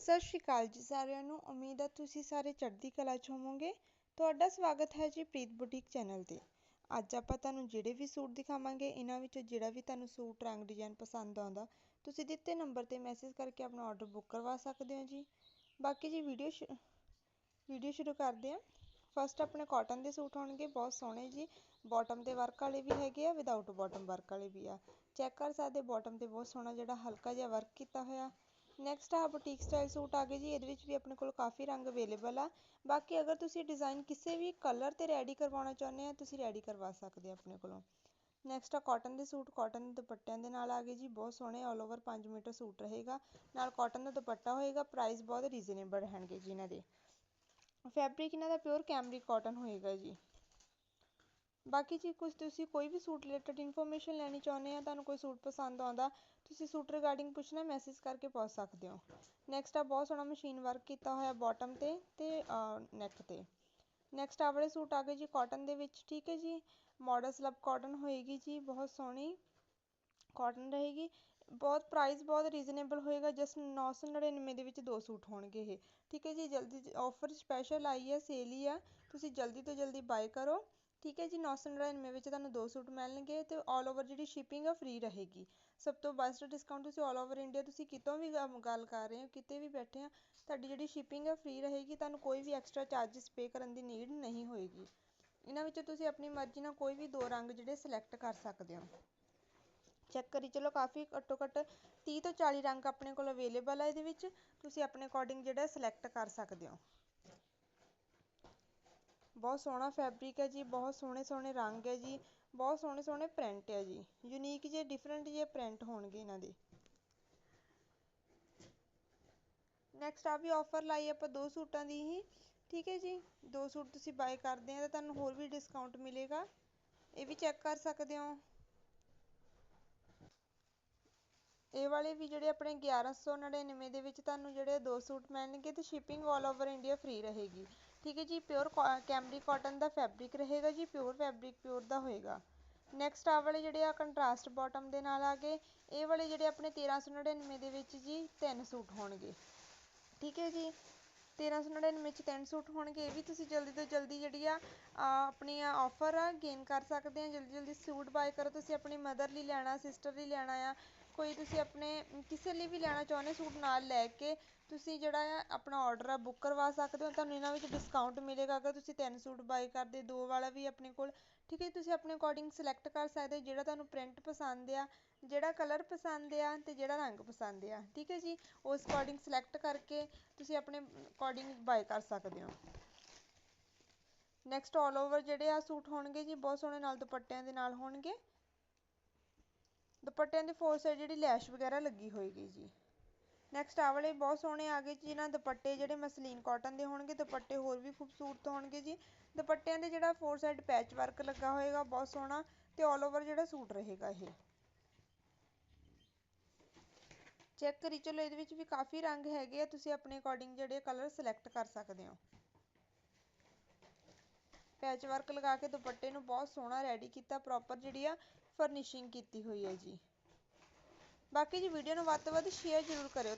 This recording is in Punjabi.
ਸਤਿ ਸ਼੍ਰੀ ਅਕਾਲ ਜੀ ਸਾਰਿਆਂ ਨੂੰ। ਉਮੀਦ ਹੈ ਤੁਸੀਂ ਸਾਰੇ ਚੜ੍ਹਦੀ ਕਲਾ 'ਚ ਹੋਵੋਗੇ। ਤੁਹਾਡਾ ਸਵਾਗਤ ਹੈ ਜੀ ਪ੍ਰੀਤ ਬੁਟੀਕ ਚੈਨਲ ਤੇ। ਅੱਜ ਆਪਾਂ ਤੁਹਾਨੂੰ ਜਿਹੜੇ ਵੀ ਸੂਟ ਦਿਖਾਵਾਂਗੇ, ਇਹਨਾਂ ਵਿੱਚੋਂ ਜਿਹੜਾ ਵੀ ਤੁਹਾਨੂੰ ਸੂਟ, ਰੰਗ ਡਿਜ਼ਾਈਨ ਪਸੰਦ ਆਉਂਦਾ, ਤੁਸੀਂ ਦਿੱਤੇ ਨੰਬਰ ਤੇ ਮੈਸੇਜ ਕਰਕੇ ਆਪਣਾ ਆਰਡਰ ਬੁੱਕ ਕਰਵਾ ਸਕਦੇ ਹੋ ਜੀ। ਬਾਕੀ ਜੀ ਵੀਡੀਓ ਵੀਡੀਓ ਸ਼ੁਰੂ ਕਰਦੇ ਹਾਂ। ਫਸਟ ਆਪਣੇ ਕਾਟਨ ਦੇ ਸੂਟ ਹੋਣਗੇ, ਬਹੁਤ ਸੋਹਣੇ ਜੀ। ਬਾਟਮ ਤੇ ਵਰਕ ਵਾਲੇ ਵੀ ਹੈਗੇ ਆ ਵਿਦਆਊਟ ਬਾਟਮ ਵਰਕ ਵਾਲੇ ਵੀ ਆ। ਚੈੱਕ ਕਰ ਸਕਦੇ ਬਾਟਮ ਤੇ ਬਹੁਤ ਸੋਹਣਾ ਜਿਹੜਾ ਹਲਕਾ ਜਿਹਾ ਵਰਕ ਕੀਤਾ ਹੋਇਆ। ਨੈਕਸਟ ਆ ਬੁਟੀਕ ਸਟਾਈਲ ਸੂਟ ਆ ਗਏ ਜੀ, ਇਹਦੇ ਵਿੱਚ ਵੀ ਆਪਣੇ ਕੋਲ ਕਾਫੀ ਰੰਗ ਅਵੇਲੇਬਲ ਆ। ਬਾਕੀ ਅਗਰ ਤੁਸੀਂ ਡਿਜ਼ਾਈਨ ਕਿਸੇ ਵੀ ਕਲਰ ਤੇ ਰੈਡੀ ਕਰਵਾਉਣਾ ਚਾਹੁੰਦੇ ਆ, ਤੁਸੀਂ ਰੈਡੀ ਕਰਵਾ ਸਕਦੇ ਆ ਆਪਣੇ ਕੋਲੋਂ। ਨੈਕਸਟ ਆ ਕਾਟਨ ਦੇ ਸੂਟ ਕਾਟਨ ਦੇ ਦੁਪੱਟਿਆਂ ਦੇ ਨਾਲ ਆ ਗਏ ਜੀ, ਬਹੁਤ ਸੋਹਣੇ ਆਲ ਓਵਰ 5 ਮੀਟਰ ਸੂਟ ਰਹੇਗਾ। ਨਾਲ ਕਾਟਨ ਦਾ ਦੁਪੱਟਾ ਹੋਏਗਾ ਪ੍ਰਾਈਸ ਬਹੁਤ ਰੀਜ਼ਨੇਬਲ ਰਹਿਣਗੇ ਜੀ ਇਹਨਾਂ ਦੇ। ਫੈਬਰਿਕ ਇਹਨਾਂ ਦਾ ਪਿਓਰ ਕੈਮਰਿਕ ਕਾਟਨ ਹੋਏਗਾ ਜੀ। ਬਾਕੀ ਜੀ ਕੁਝ ਤੁਸੀਂ ਕੋਈ ਵੀ ਸੂਟ ਰਿਲੇਟਡ ਇਨਫੋਰਮੇਸ਼ਨ ਲੈਣੀ ਚਾਹੁੰਦੇ ਆ, ਤੁਹਾਨੂੰ ਕੋਈ ਸੂਟ ਪਸੰਦ ਆਉਂਦਾ, ਤੁਸੀਂ ਸੂਟ ਰਿਗਾਰਡਿੰਗ ਪੁੱਛਣਾ ਮੈਸੇਜ ਕਰਕੇ ਪੁੱਛ ਸਕਦੇ ਹੋ। ਨੈਕਸਟ ਆ, ਬਹੁਤ ਸੋਹਣਾ ਮਸ਼ੀਨ ਵਰਕ ਕੀਤਾ ਹੋਇਆ ਬਾਟਮ ਤੇ ਤੇ ਨੈਕ ਤੇ। ਨੈਕਸਟ ਆ ਵਾਲੇ ਸੂਟ ਆ ਗਏ ਜੀ ਕਾਟਨ ਦੇ ਵਿੱਚ, ਠੀਕ ਹੈ ਜੀ? ਮਾਡਲ ਸਲਬ ਕਾਟਨ ਹੋਏਗੀ ਜੀ, ਬਹੁਤ ਸੋਹਣੀ ਕਾਟਨ ਰਹੇਗੀ। ਬਹੁਤ ਪ੍ਰਾਈਸ ਬਹੁਤ ਰੀਜ਼ਨੇਬਲ ਹੋਏਗਾ ਜਸਟ 999 ਦੇ ਵਿੱਚ ਦੋ ਸੂਟ ਹੋਣਗੇ ਇਹ। ਠੀਕ ਹੈ ਜੀ, ਜਲਦੀ ਆਫਰ ਸਪੈਸ਼ਲ ਆਈ ਹੈ ਸੇਲ ਹੀ ਆ ਤੁਸੀਂ ਜਲਦੀ ਤੋਂ ਜਲਦੀ ਬਾਏ ਕਰੋ। ਠੀਕ ਹੈ ਜੀ 999 ਵਿੱਚ ਤੁਹਾਨੂੰ ਦੋ ਸੂਟ ਮਿਲਣਗੇ ਤੇ ਆਲ ਓਵਰ ਜਿਹੜੀ ਸ਼ਿਪਿੰਗ ਆ ਫ੍ਰੀ ਰਹੇਗੀ। ਸਭ ਤੋਂ ਬੈਸਟ ਡਿਸਕਾਊਂਟ ਤੁਸੀਂ ਆਲ ਓਵਰ ਇੰਡੀਆ ਤੁਸੀਂ ਕਿਤੋਂ ਵੀ ਗੱਲ ਕਰ ਰਹੇ ਹੋ, ਕਿਤੇ ਵੀ ਬੈਠੇ ਆ ਤੁਹਾਡੀ ਜਿਹੜੀ ਸ਼ਿਪਿੰਗ ਆ ਫ੍ਰੀ ਰਹੇਗੀ, ਤੁਹਾਨੂੰ ਕੋਈ ਵੀ ਐਕਸਟਰਾ ਚਾਰजेस ਪੇ ਕਰਨ ਦੀ ਨੀਡ ਨਹੀਂ ਹੋਏਗੀ। ਇਹਨਾਂ ਵਿੱਚ ਤੁਸੀਂ ਆਪਣੀ ਮਰਜ਼ੀ ਨਾਲ ਕੋਈ ਵੀ ਦੋ ਰੰਗ ਜਿਹੜੇ ਸਿਲੈਕਟ ਕਰ ਸਕਦੇ ਹੋ। ਚੈੱਕ ਕਰੀ, ਚਲੋ ਕਾਫੀ ਘੱਟੋ ਘੱਟ 30 ਤੋਂ 40 ਰੰਗ ਆਪਣੇ ਕੋਲ ਅਵੇਲੇਬਲ ਹੈ ਇਹਦੇ ਵਿੱਚ, ਤੁਸੀਂ ਆਪਣੇ ਅਕੋਰਡਿੰਗ ਜਿਹੜਾ ਸਿਲੈਕਟ ਕਰ ਸਕਦੇ ਹੋ। ਬਹੁਤ ਸੋਹਣਾ ਫੈਬਰਿਕ ਹੈ ਜੀ, ਬਹੁਤ ਸੋਹਣੇ ਸੋਹਣੇ ਰੰਗ ਹੈ ਜੀ, ਬਹੁਤ ਸੋਹਣੇ ਸੋਹਣੇ ਪ੍ਰਿੰਟ ਹੈ ਜੀ ਯੂਨੀਕ ਜੇ ਡਿਫਰੈਂਟ ਜੇ ਪ੍ਰਿੰਟ ਹੋਣਗੇ ਇਹਨਾਂ ਦੇ। ਨੈਕਸਟ ਆ ਵੀ ਆਫਰ ਲਾਈ ਆਪਾਂ ਦੋ ਸੂਟਾਂ ਦੀ ਹੀ, ਠੀਕ ਹੈ ਜੀ, ਦੋ ਸੂਟ ਤੁਸੀਂ ਬਾਏ ਕਰਦੇ ਆ ਤਾਂ ਤੁਹਾਨੂੰ ਹੋਰ ਵੀ ਡਿਸਕਾਊਂਟ ਮਿਲੇਗਾ, ਇਹ ਵੀ ਚੈੱਕ ਕਰ ਸਕਦੇ ਹੋ। ਇਹ ਵਾਲੇ ਵੀ ਜਿਹੜੇ ਆਪਣੇ 1199 ਦੇ ਵਿੱਚ ਤੁਹਾਨੂੰ ਜਿਹੜੇ ਦੋ ਸੂਟ ਮਿਲਣਗੇ ਤੇ shipping all over India free ਰਹੇਗੀ। ਠੀਕ ਹੈ ਜੀ ਪਿਓਰ ਕੈਮਰੀ ਕਾਟਨ ਦਾ ਫੈਬਰਿਕ ਰਹੇਗਾ ਜੀ ਪਿਓਰ ਫੈਬਰਿਕ ਪਿਓਰ ਦਾ ਹੋਏਗਾ। ਨੈਕਸਟ ਆਹ ਵਾਲੇ ਜਿਹੜੇ ਆ ਕੰਟਰਾਸਟ ਬਾਟਮ ਦੇ ਨਾਲ ਆ ਗਏ, ਇਹ ਵਾਲੇ ਜਿਹੜੇ ਆਪਣੇ 1399 ਦੇ ਵਿੱਚ ਜੀ, ਤਿੰਨ ਸੂਟ ਹੋਣਗੇ। ਠੀਕ ਹੈ ਜੀ, ਤੇਰਾਂ ਸੌ ਨੜਿਨਵੇਂ 'ਚ ਤਿੰਨ ਸੂਟ ਹੋਣਗੇ, ਇਹ ਵੀ ਤੁਸੀਂ ਜਲਦੀ ਤੋਂ ਜਲਦੀ ਜਿਹੜੀ ਆ ਆਪਣੀ ਆਫਰ ਆ ਗੇਨ ਕਰ ਸਕਦੇ ਆ। ਜਲਦੀ ਜਲਦੀ ਸੂਟ ਬਾਏ ਕਰੋ, ਤੁਸੀਂ ਆਪਣੀ ਮਦਰ ਲਈ ਲੈਣਾ ਸਿਸਟਰ ਲਈ ਲੈਣਾ ਆ। ਕੋਈ ਤੁਸੀਂ ਆਪਣੇ, ਕਿਸੇ ਲਈ ਵੀ ਲੈਣਾ ਚਾਹੁੰਦੇ ਸੂਟ ਨਾਲ ਲੈ ਕੇ, ਤੁਸੀਂ ਜਿਹੜਾ ਆ ਆਪਣਾ ਆਰਡਰ ਆ ਬੁੱਕ ਕਰਵਾ ਸਕਦੇ ਹੋ, ਤੁਹਾਨੂੰ ਇਹਨਾਂ ਵਿੱਚ ਡਿਸਕਾਊਂਟ ਮਿਲੇਗਾ। ਅਗਰ ਤੁਸੀਂ ਤਿੰਨ ਸੂਟ ਬਾਈ ਕਰਦੇ, ਦੋ ਵਾਲਾ ਵੀ ਆਪਣੇ ਕੋਲ, ਠੀਕ ਹੈ ਤੁਸੀਂ ਆਪਣੇ ਅਕੋਰਡਿੰਗ ਸਿਲੈਕਟ ਕਰ ਸਕਦੇ ਜਿਹੜਾ ਤੁਹਾਨੂੰ ਪ੍ਰਿੰਟ ਪਸੰਦ ਆ, ਜਿਹੜਾ ਕਲਰ ਪਸੰਦ ਆ ਤੇ ਜਿਹੜਾ ਰੰਗ ਪਸੰਦ ਆ, ਠੀਕ ਹੈ ਜੀ। ਉਸ ਅਕੋਰਡਿੰਗ ਸਿਲੈਕਟ ਕਰਕੇ ਤੁਸੀਂ ਆਪਣੇ ਅਕੋਰਡਿੰਗ ਬਾਏ ਕਰ ਸਕਦੇ ਹੋ। ਨੈਕਸਟ ਆਲ ਓਵਰ ਜਿਹੜੇ ਆ ਸੂਟ ਹੋਣਗੇ ਜੀ, ਬਹੁਤ ਸੋਹਣੇ ਨਾਲ ਦੁਪੱਟਿਆਂ ਦੇ ਨਾਲ ਹੋਣਗੇ। ਦੁਪੱਟਿਆਂ ਦੇ ਫੋਰ ਸਾਈਡ ਜਿਹੜੀ ਲੈਸ਼ ਵਗੈਰਾ ਲੱਗੀ ਹੋਏਗੀ ਜੀ। ਨੈਕਸਟ ਆ ਵਾਲੇ ਬਹੁਤ ਸੋਹਣੇ ਆ ਗਏ ਜੀ ਇਹਨਾਂ ਦੁਪੱਟੇ ਜਿਹੜੇ ਮਸਲੀਨ ਕਾਟਨ ਦੇ ਹੋਣਗੇ, ਦੁਪੱਟੇ ਹੋਰ ਵੀ ਖੂਬਸੂਰਤ ਹੋਣਗੇ ਜੀ। ਦੁਪੱਟਿਆਂ ਦੇ ਜਿਹੜਾ ਫੋਰ ਸਾਈਡ ਪੈਚ ਵਰਕ ਲੱਗਾ ਹੋਏਗਾ, ਬਹੁਤ ਸੋਹਣਾ ਤੇ ਆਲ ਓਵਰ ਜਿਹੜਾ ਸੂਟ ਰਹੇਗਾ ਇਹ। ਚੈੱਕ ਕਰੀ, ਚਲੋ ਇਹਦੇ ਵਿੱਚ ਵੀ ਕਾਫੀ ਰੰਗ ਹੈਗੇ ਆ, ਤੁਸੀਂ ਆਪਣੇ ਅਕੋਰਡਿੰਗ ਜਿਹੜੇ ਕਲਰ ਸਿਲੈਕਟ ਕਰ ਸਕਦੇ ਹੋ। ਪੈਚ ਵਰਕ ਲਗਾ ਕੇ ਦੁਪੱਟੇ ਨੂੰ ਬਹੁਤ ਸੋਹਣਾ ਰੈਡੀ ਕੀਤਾ ਪ੍ਰੋਪਰ ਜਿਹੜੀ ਆ ਫਰਨਿਸ਼ਿੰਗ ਕੀਤੀ ਹੋਈ ਹੈ ਜੀ। ਬਾਕੀ ਜੀ ਵੀਡੀਓ ਨੂੰ ਵੱਧ ਤੋਂ ਵੱਧ ਸ਼ੇਅਰ ਜ਼ਰੂਰ ਕਰਿਓ।